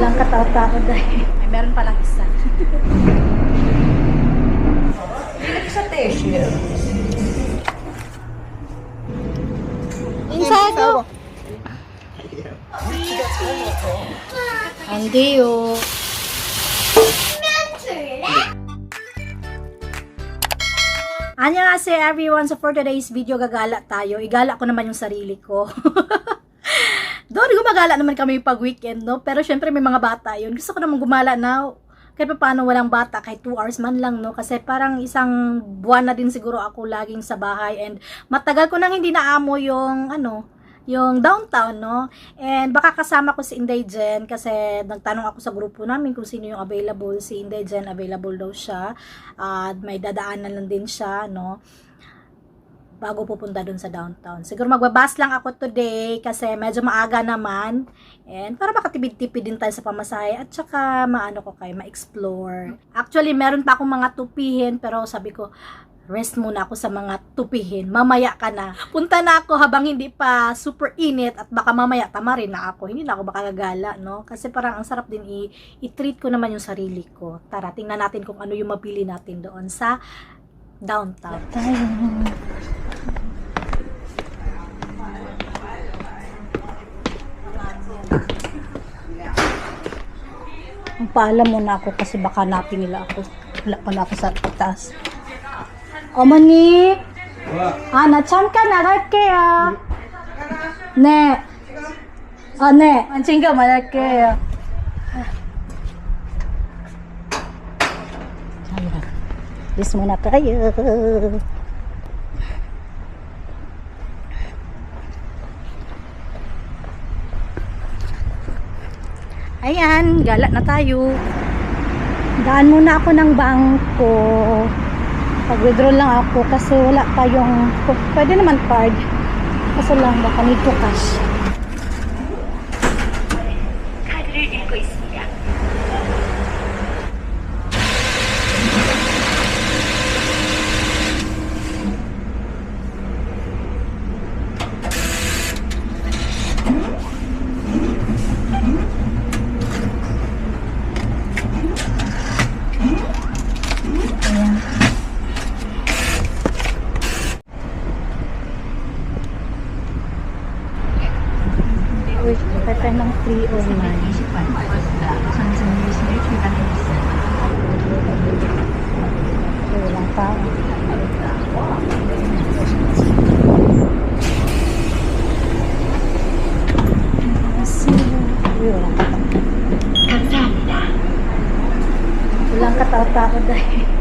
Walang katao-tao dahil. Ay, meron palang isa. Sa tissue. Insado! Hindi oh. Annyeonghaseyo everyone! So for today's video, gagala tayo. Igala ko naman yung sarili ko. Doon, gumagala naman kami pag weekend, no? Pero syempre may mga bata yun. Gusto ko naman gumala na kahit pa paano walang bata, kahit 2 hours man lang, no? Kasi parang isang buwan na din siguro ako laging sa bahay and matagal ko nang hindi naamo yung, ano, yung downtown, no? And baka kasama ko si Inday Jen kasi nagtanong ako sa grupo namin kung sino yung available. Si Inday Jen, available daw siya. At may dadaanan lang din siya, no? Bago pupunta dun sa downtown. Siguro magbabas lang ako today kasi medyo maaga naman. And para makatipid-tipid din tayo sa pamasahe at saka maano ko kayo, ma-explore. Actually, meron pa akong mga tupihin pero sabi ko, rest muna ako sa mga tupihin. Mamaya ka na. Punta na ako habang hindi pa super init at baka mamaya tama rin na ako. Hindi na ako makagagala, no? Kasi parang ang sarap din i- i-treat ko naman yung sarili ko. Tara, tingnan natin kung ano yung mapili natin doon sa downtown. Tayo. magpaalam muna ako kasi baka napin nila ako. Wala pala ako sa taas. Oh, o mani. Ah, na-cham ka na rake ah. Ne. Ah, ne. Ang chingga malaki ah. Ayan. Bis muna kayo. Ayan, gala na tayo. Daan muna ako ng bangko. Pag-withdraw lang ako kasi wala pa yung, pwede naman card. Kaso lang, baka need to cash. Walang katao-tao dahil.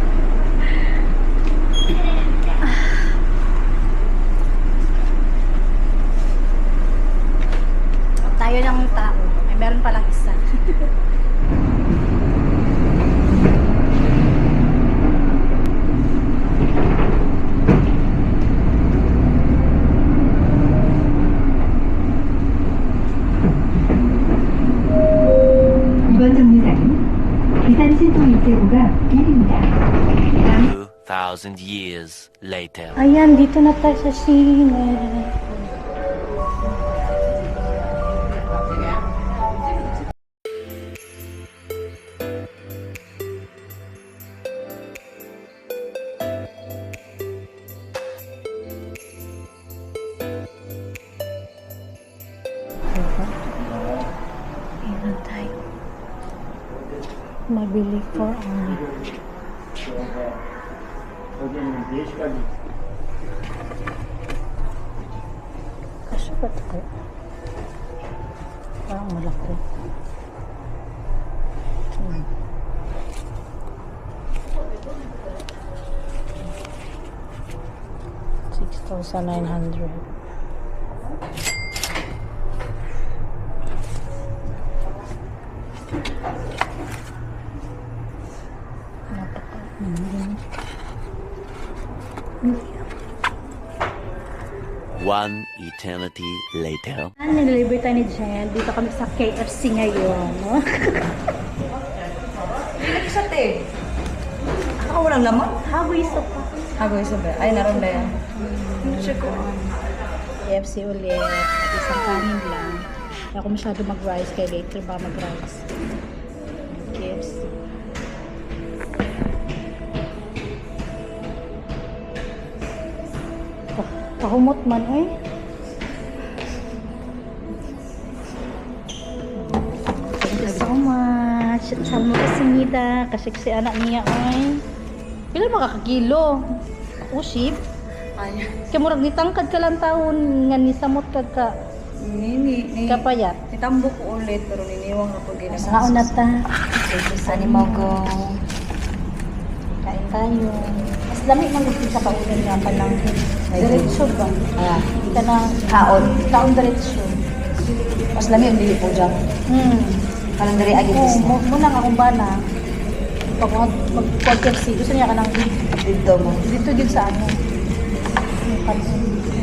2,000 years later. Ayan, dito na tayo sa sine. Mabili for only. Kasya ba ito? Parang malaki. Hmm. Six thousand nine hundred. Napaka. Hmm. One eternity later. Ano, nililibre tayo ni Jen. Dito kami sa KFC ngayon, no? Sa te. Ako walang laman. Hagoy so pa. Hagoy sa ba? Ay, naroon ba yan? Check ko. KFC ulit. At isang kanin lang. Hindi ako masyado mag-rice kaya later ba mag-rice. Pahumot man ay. Thank you so much. Salamat kasingida. Kasi kasi anak niya ay. Pila makakakilo? Usip? Ay, Kaya murag nitangkad ka lang taon nga nisamot ka ka nini, ni, kapayat. nitambok ulit, pero niniwang ako ginasa. Sa na ta. Sa ni Mago. Kain tayo. Lami man gusto sa kaulan nga pa lang. Diretso ba? Ah, ka na kaon. kaon diretso. Mas lami ang dili po dyan. Hmm. Parang dari agad Oo, is mo muna nga kung ba na pag mag-podcast gusto niya ka nang dito mo. dito din sa ano. Yung pansin.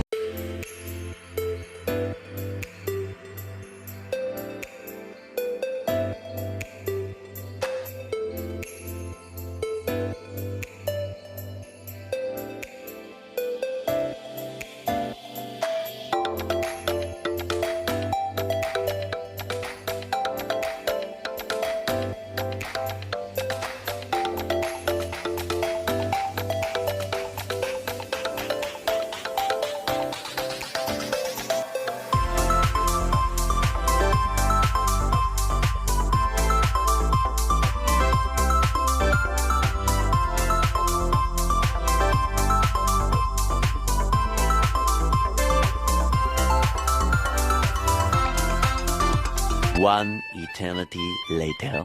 One eternity later.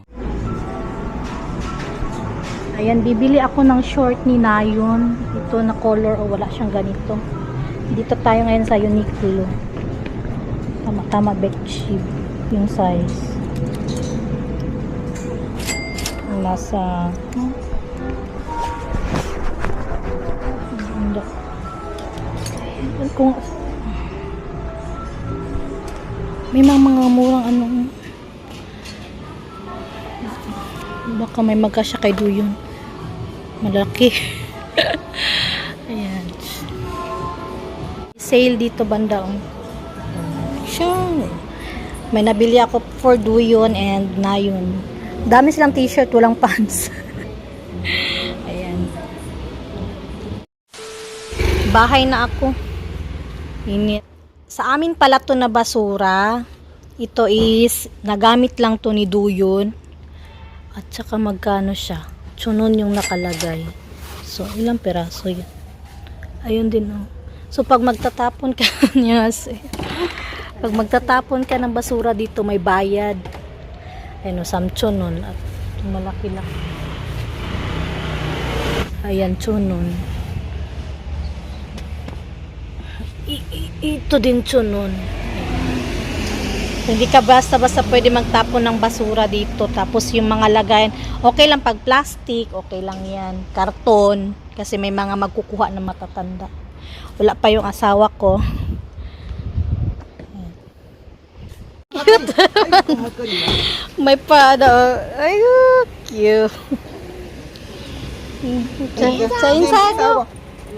Ayan, bibili ako ng short ni Nayon. Ito na color o wala siyang ganito. Dito tayo ngayon sa Uniqlo. Tama-tama bedsheet yung size. Nasa? Hindi. kung may mga mga murang ano. Baka may magkasya kay Duyon malaki. Ayan. Sale dito banda oh. Sure. may nabili ako for Duyon and Nayon dami silang t-shirt walang pants. Ayan. Bahay na ako. Init sa amin pala to na basura ito is nagamit lang to ni Duyon at saka magkano siya. Tsunon yung nakalagay. So, ilang peraso yun. Ayun din, oh. So, pag magtatapon ka, yes, eh. Pag magtatapon ka ng basura dito, may bayad. Ayun, oh, samtson nun. At yung malaki lang. Ayan, tsunon. I- i- ito din tsunon. Hindi ka basta-basta pwede magtapon ng basura dito. Tapos yung mga lagayan, okay lang pag plastic, okay lang yan. Karton, kasi may mga magkukuha ng matatanda. Wala pa yung asawa ko. Cute. may pa, ano, ay, cute. Sa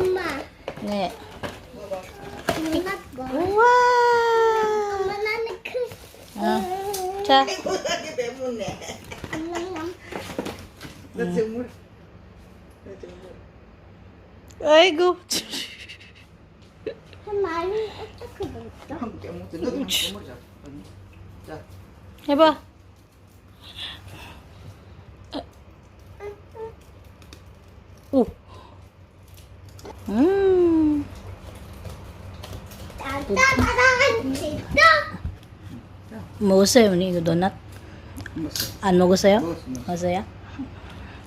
엄마. 네. 우와. 엄마 나는 그. 어. 자. 하게 배부네. 나 정물. 나 정물. 아이고. 해봐. 오. Mau saya ini donat. An mau saya? Mau saya?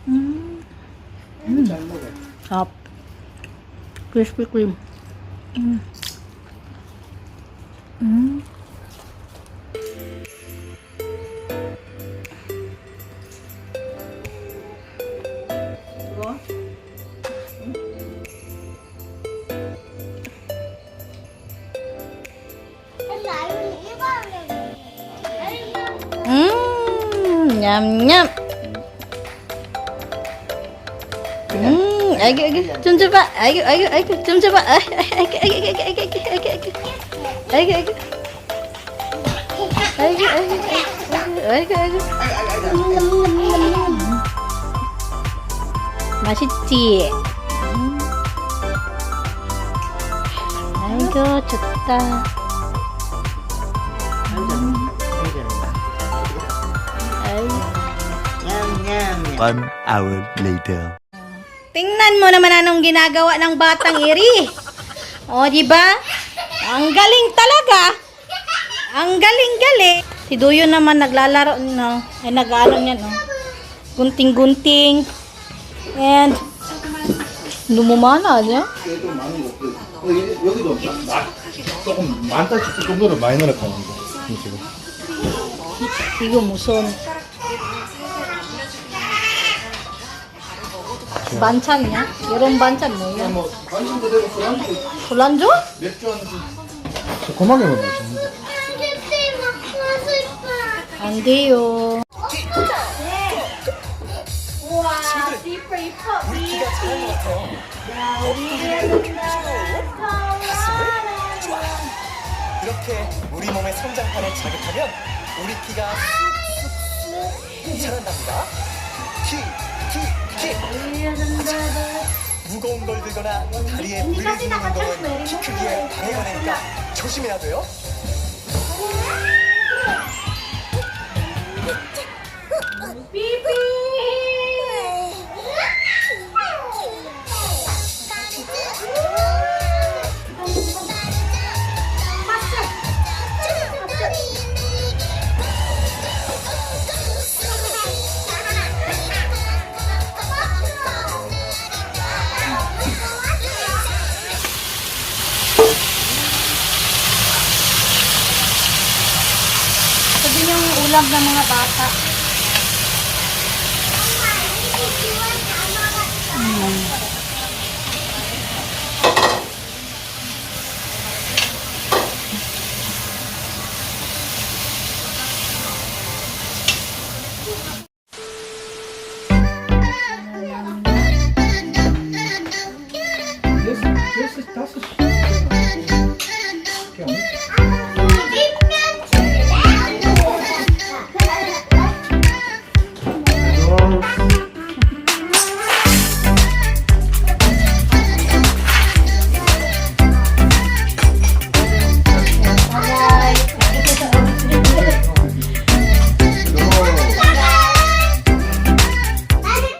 Hmm. Hap. Krispy Kreme. Hmm. 냠냠. 아기 아기 좀 줘봐. 아기 아기 아기 좀 줘봐. 아기 아기 아기 아기 아기 아기 아기 아기 아기 아기 아이고 아이고 아이고 아이고 맛있지? 아이고 좋다 One hour later. Tingnan mo naman anong ginagawa ng batang iri. O, di ba? Ang galing talaga. Ang galing-galing. Si Duyo naman naglalaro, no? Ay, nag-ano niya, no? Gunting-gunting. And, lumumana niya. 어, 얘- 여기도 마- 조금 많다 싶을 정도로 많이 넣었다 지금 이거 무슨 반찬이야? 이런 반찬 뭐야? 뭐 관심 그대로 술안주 술안주? 맥주 한잔 새콤하게 먹어 맛있는데 립스틱 먹고 싶어. 안 돼요. 이렇게 우리 몸의 성장판을 자극하면 우리 피가 쑥쑥쑥 자란답니다. 키, 무거운 걸 들거나 다리에 무리를 주는 운동은 키 크기에 방해가 되니까 조심해야 돼요. ulam ng mga bata. Hmm.